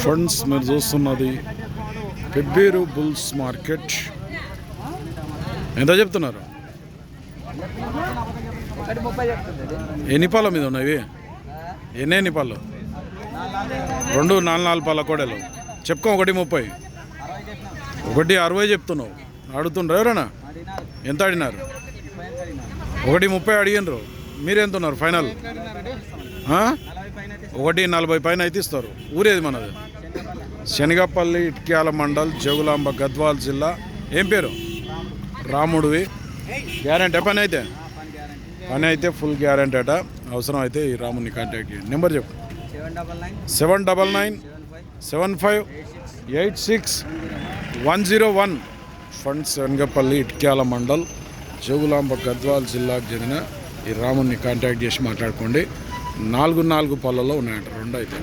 Friends మీరు చూస్తున్నది Pebbair bulls market ఎంత చెప్తున్నారు? ఎన్ని పాల మీద ఉన్నాయి ఎన్ని ఎన్ని పాలు? రెండు నాలుగు నాలుగు పాల కోడలు. చెప్పుకో ఒకటి ముప్పై. ఒకటి అరవై చెప్తున్నావు. అడుగుతుండ్రు ఎవరన్నా ఎంత అడిగినారు ఒకటి ముప్పై అడిగినరు మీరు ఎంత ఉన్నారు? ఫైనల్. ఒకటి నలభై పైన అయితే ఇస్తారు. ఊరేది మనది? శనగపల్లి ఇట్క్యాల మండల్ జగులాంబ గద్వాల్ జిల్లా. ఏం పేరు? రాముడివి. గ్యారంటీ పని అయితే? పని అయితే ఫుల్ గ్యారంటీ అట. అవసరం అయితే ఈ రాముడిని కాంటాక్ట్ చేయండి. నెంబర్ చెప్పు. Seven double nine seven five eight six one zero one. Fund Shanagapalli ఇట్క్యాల mandal Jogulamba Gadwal జిల్లాకు చెందిన ఈ రాముడిని కాంటాక్ట్ చేసి మాట్లాడుకోండి. నాలుగు నాలుగు పళ్ళలో ఉన్నాయంట రెండు అయితే.